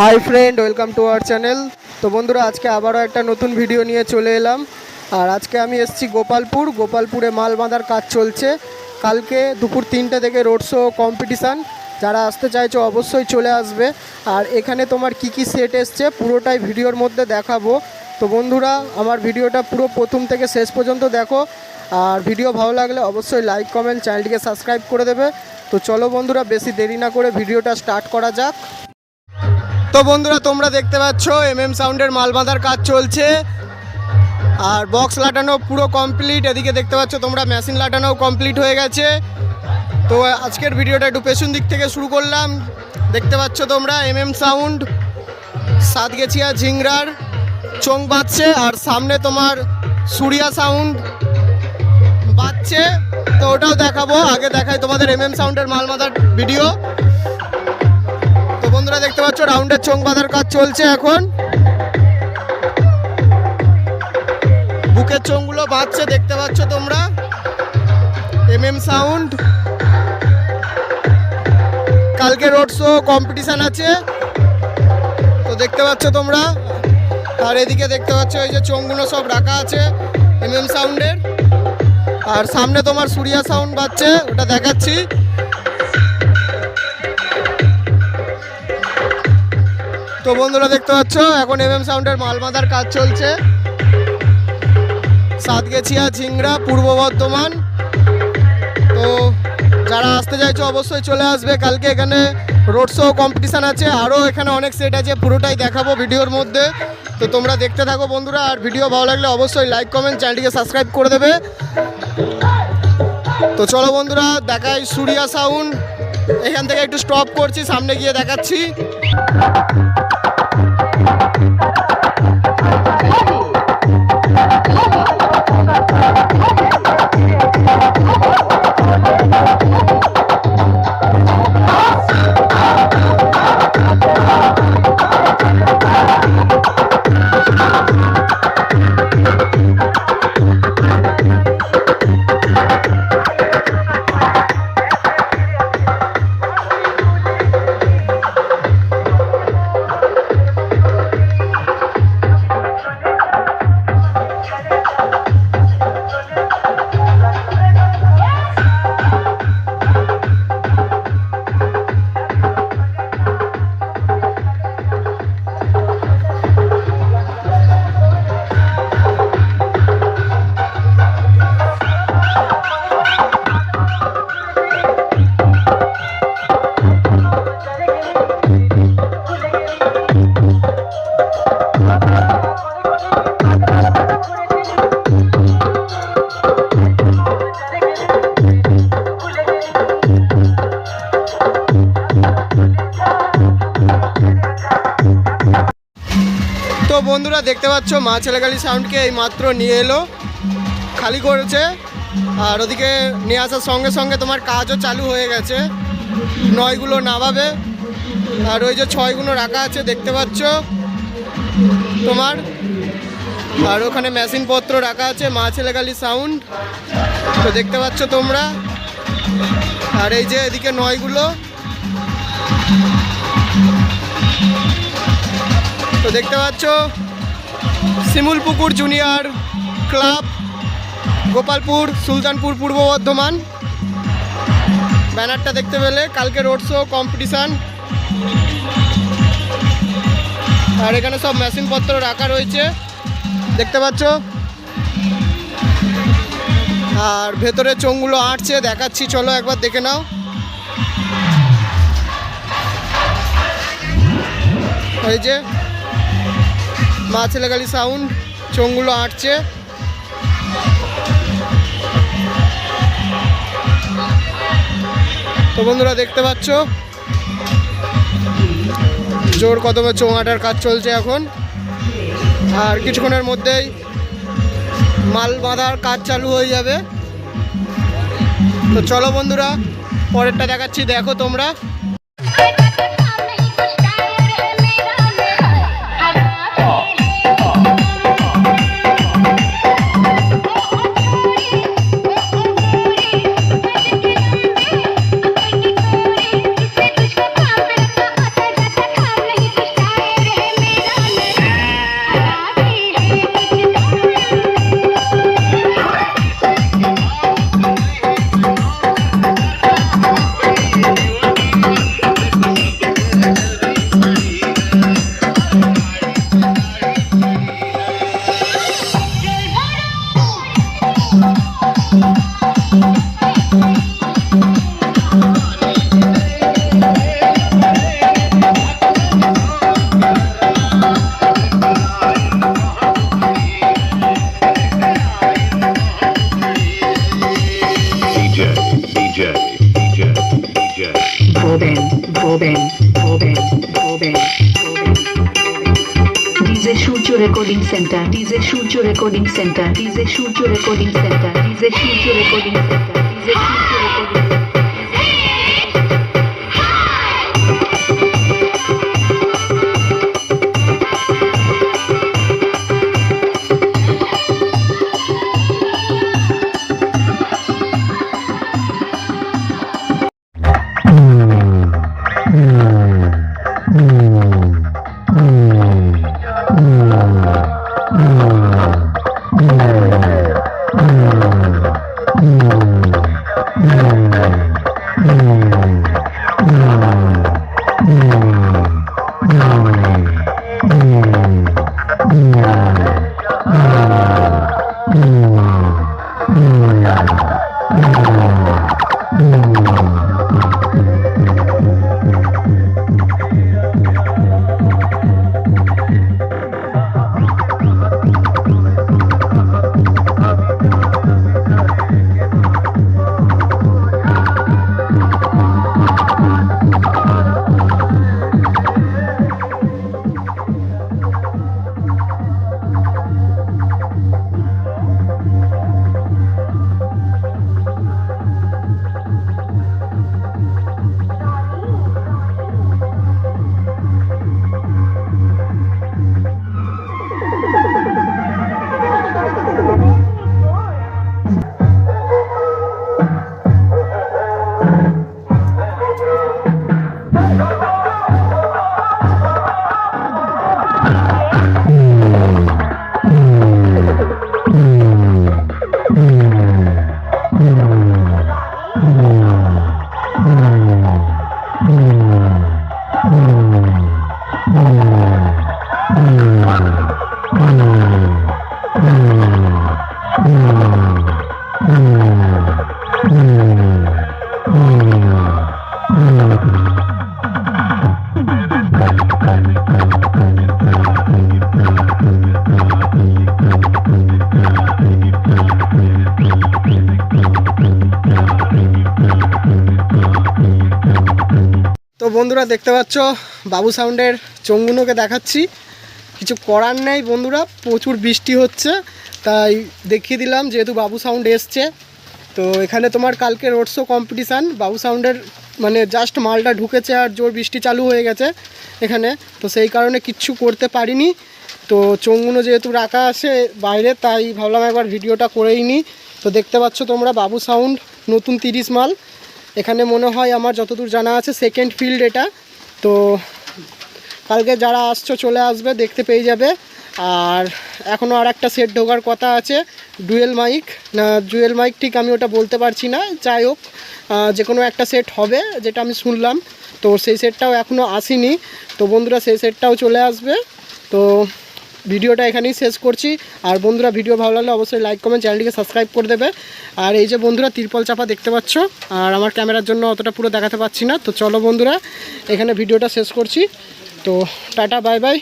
Hi friend welcome to our channel তো বন্ধুরা, আজকে আবারও একটা নতুন ভিডিও নিয়ে চলে এলাম। আর আজকে আমি এসেছি গোপালপুর। গোপালপুরে মাল বাঁধার কাজ চলছে। কালকে দুপুর তিনটে থেকে রোড শো কম্পিটিশান যারা আসতে চাইছো, অবশ্যই চলে আসবে। আর এখানে তোমার কি কি সেট এসছে, পুরোটাই ভিডিওর মধ্যে দেখাবো। তো বন্ধুরা, আমার ভিডিওটা পুরো প্রথম থেকে শেষ পর্যন্ত দেখো। আর ভিডিও ভালো লাগলে অবশ্যই লাইক কমেন্ট চ্যানেলটিকে সাবস্ক্রাইব করে দেবে। তো চলো বন্ধুরা, বেশি দেরি না করে ভিডিওটা স্টার্ট করা যাক। তো বন্ধুরা, তোমরা দেখতে পাচ্ছ এম এম সাউন্ডের মাল বাঁধার কাজ চলছে। আর বক্স লাটানো পুরো কমপ্লিট এদিকে দেখতে পাচ্ছ তোমরা মেশিন লাটানো কমপ্লিট হয়ে গেছে। তো আজকের ভিডিওটা একটু পেছন দিক থেকে শুরু করলাম। দেখতে পাচ্ছ তোমরা এম এম সাউন্ড সাতগেছিয়া ঝিংরার চোং বাজছে, আর সামনে তোমার সুরিয়া সাউন্ড বাজছে। তো ওটাও দেখাবো, আগে দেখাই তোমাদের এম এম সাউন্ডের মাল বাঁধার ভিডিও তো বন্ধুরা দেখতে পাচ্ছ, রাউন্ডের চোং বাঁধার কাজ চলছে এখন। বুকের চোঙগুলো বাঁধছে, দেখতে পাচ্ছ তোমরা? M M sound. কালকে রোড শো কম্পিটিশান আছে। তো দেখতে পাচ্ছ তোমরা? আর এদিকে দেখতে পাচ্ছ, এই যে চোঙগুলো সব রাখা আছে এম এম সাউন্ডের। আর সামনে তোমার সুরিয়া সাউন্ড বাজছে, ওটা দেখাচ্ছি। তো বন্ধুরা দেখতে পাচ্ছ, এখন এম এম সাউন্ডের মাল বাঁধার কাজ চলছে। সাতগেছিয়া, ঝিংড়া, পূর্ব বর্ধমান। তো যারা আসতে চাইছো, অবশ্যই চলে আসবে। কালকে এখানে রোড শো কম্পিটিশান আছে। আরও এখানে অনেক সেট আছে, পুরোটাই দেখাবো ভিডিওর মধ্যে। তো তোমরা দেখতে থাকো বন্ধুরা, আর ভিডিও ভালো লাগলে অবশ্যই লাইক কমেন্ট চ্যানেলটিকে সাবস্ক্রাইব করে দেবে। তো চলো বন্ধুরা, দেখাই সুরিয়া সাউন্ড এখান থেকে একটু স্টপ করছি সামনে গিয়ে দেখাচ্ছি। বন্ধুরা, দেখতে পাচ্ছ, মা ছেলেগালি সাউন্ডকে এই মাত্র নিয়ে এলো, খালি করেছে। আর ওদিকে নিয়ে আসার সঙ্গে সঙ্গে তোমার কাজও চালু হয়ে গেছে। নয়গুলো নামাবে। আর ওই যে ছয়গুলো রাখা আছে, দেখতে পাচ্ছ। তোমার, আর ওখানে মেশিনপত্র রাখা আছে, মা ছেলেগালি সাউন্ড তো দেখতে পাচ্ছ তোমরা। আর এই যে এদিকে নয়গুলো। তো দেখতে পাচ্ছ শিমুলপুকুর জুনিয়র ক্লাব, গোপালপুর, সুলতানপুর পূর্ব বর্ধমান। ব্যানারটা দেখতে পেলে কালকে রোড শো কম্পিটিশান আর এখানে সব মেশিনপত্র রাখা রয়েছে, দেখতে পাচ্ছ? আর ভেতরে চোঙগুলো আঁটছে, দেখাচ্ছি, চলো একবার দেখে নাও। এই যে মা ছেলেগালি সাউন্ড চোঙগুলো আঁটছে। তো বন্ধুরা দেখতে পাচ্ছ? জোর কদমে চোঙ আটার কাজ চলছে এখন। আর কিছুক্ষণের মধ্যেই মাল বাঁধার কাজ চালু হয়ে যাবে। তো চলো বন্ধুরা, পরেরটা দেখাচ্ছি, দেখো তোমরা। Recording centre DJ Surya recording centre DJ Surya recording centre DJ Surya recording centre DJ Surya recording তো Mmm. Mmm. বন্ধুরা দেখতে পাচ্ছ, বাবু সাউন্ডের চঙ্গুনোকে দেখাচ্ছি। কিছু করার নেই বন্ধুরা, প্রচুর বৃষ্টি হচ্ছে, তাই দেখিয়ে দিলাম যেহেতু বাবু সাউন্ড এসছে। তো এখানে তোমার কালকে রোড শো কম্পিটিশান বাবু সাউন্ডের মানে জাস্ট মালটা ঢুকেছে আর জোর বৃষ্টি চালু হয়ে গেছে এখানে। তো সেই কারণে কিচ্ছু করতে পারিনি। তো চঙ্গুনো যেহেতু রাখা আছে বাইরে, তাই ভাবলাম একবার ভিডিওটা করেই নিই তো দেখতে পাচ্ছ তোমরা বাবু সাউন্ড, নতুন তিরিশ মাল। এখানে মনে হয় আমার যতদূর জানা আছে সেকেন্ড ফিল্ড এটা। তো কালকে যারা আসছো, চলে আসবে, দেখতে পেয়ে যাবে। আর এখনও আর একটা সেট ঢোকার কথা আছে ডুয়েল মাইক না ডুয়েল মাইক ঠিক আমি ওটা বলতে পারছি না। যাই হোক যে কোনো একটা সেট হবে, যেটা আমি শুনলাম। তো সেই সেটটাও এখনও আসেনি। তো বন্ধুরা, সেই সেটটাও চলে আসবে। তো ভিডিওটা এখানেই শেষ করছি। আর বন্ধুরা, ভিডিও ভালো লাগলে অবশ্যই লাইক কমেন্ট চ্যানেলটিকে সাবস্ক্রাইব করে দেবে। আর এই যে বন্ধুরা, তিরপল চাপা দেখতে পাচ্ছ। আর আমার ক্যামেরার জন্য অতটা পুরো দেখাতে পাচ্ছি না। তো চলো বন্ধুরা, এখানে ভিডিওটা শেষ করছি। তো টাটা বাই বাই